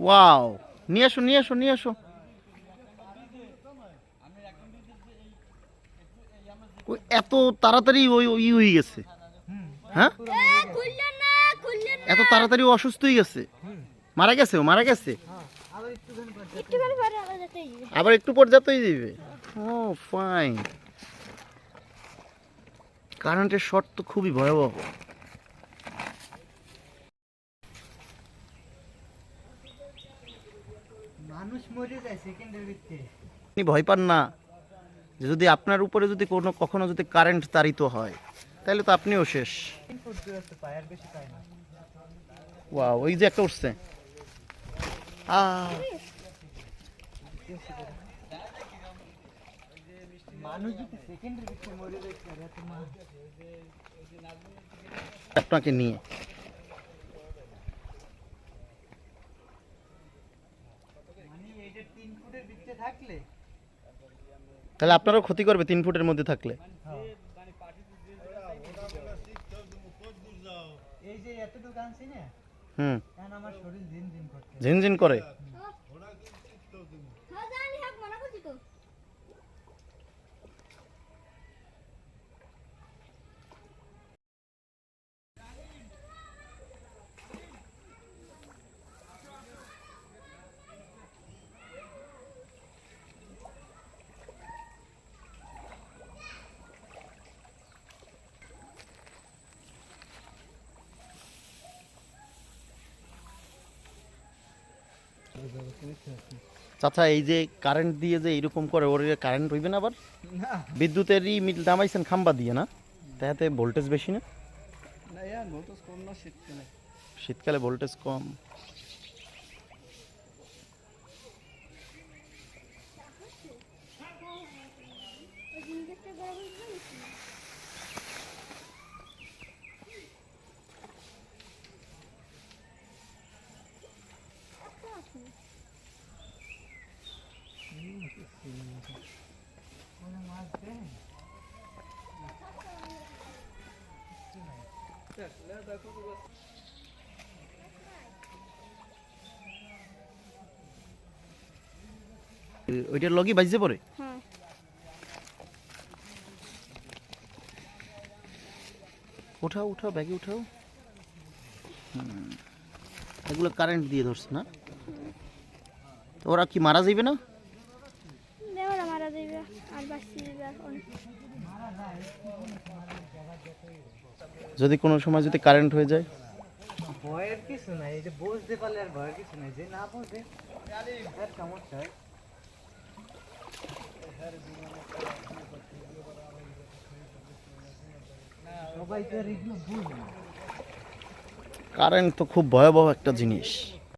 Wow নিয়ে আসো নিয়ে আসো নিয়ে আসো এত তাড়াতাড়ি ওই ওই হয়ে গেছে। হ্যাঁ? এত তাড়াতাড়ি অসুস্থ হয়ে গেছে। মারা গেছে ও, মারা গেছে। আবার একটু পর যেতেই দিবে ও ফাইন কারেন্টের শর্ট তো খুবই ভয়াবহ। মানুষ মরে যায় সেকেন্ডের ভিতরে আপনি ভয় পান না যে যদি আপনার উপরে যদি কোনো কখনো যদি কারেন্ট তাড়িত হয় তাহলে তো আপনিও শেষ। ওয়া ওই যে একটা উঠছে। আহ, মানুষ যদি সেকেন্ডের ভিতরে মরে যায় তাহলে এত মানুষ আপনাকে নিয়ে মানে এটা তিন ফুটের ভিতরে থাকলে তাহলে আপনারও ক্ষতি করবে তিন ফুটের মধ্যে থাকলে। হুম। ঝিনঝিন করে হ্যাঁ, জানি, হ্যাঁ, মানা করছি তো। চাচা এই যে কারেন্ট দিয়ে যে এরকম করে ওর কারেন্ট হইবে না আবার? বিদ্যুতেরই মিল দামাইছেন খাম্বা দিয়ে না? তাতে ভোল্টেজ বেশি না? শীতকালে। ভোল্টেজ কম। ওইটার লগি বাজছে পরে? হ্যাঁ। উঠাও উঠাও ব্যাগে উঠাও। এগুলো কারেন্ট দিয়ে ধরছে না? ওরা কি মারা যাইবে না? মারা যাইবে আর বাঁচি যাবে এখন যদি কোনো সময় যদি কারেন্ট হয়ে যায়? ভয়ের কিছু নাই যে বুঝতে পারলে আর ভয়ের কিছু নাই যে না বুঝে তার সমস্যা সবাই তো আর এগুলো বুঝে না। কারেন্ট তো খুব ভয়াবহ একটা জিনিস।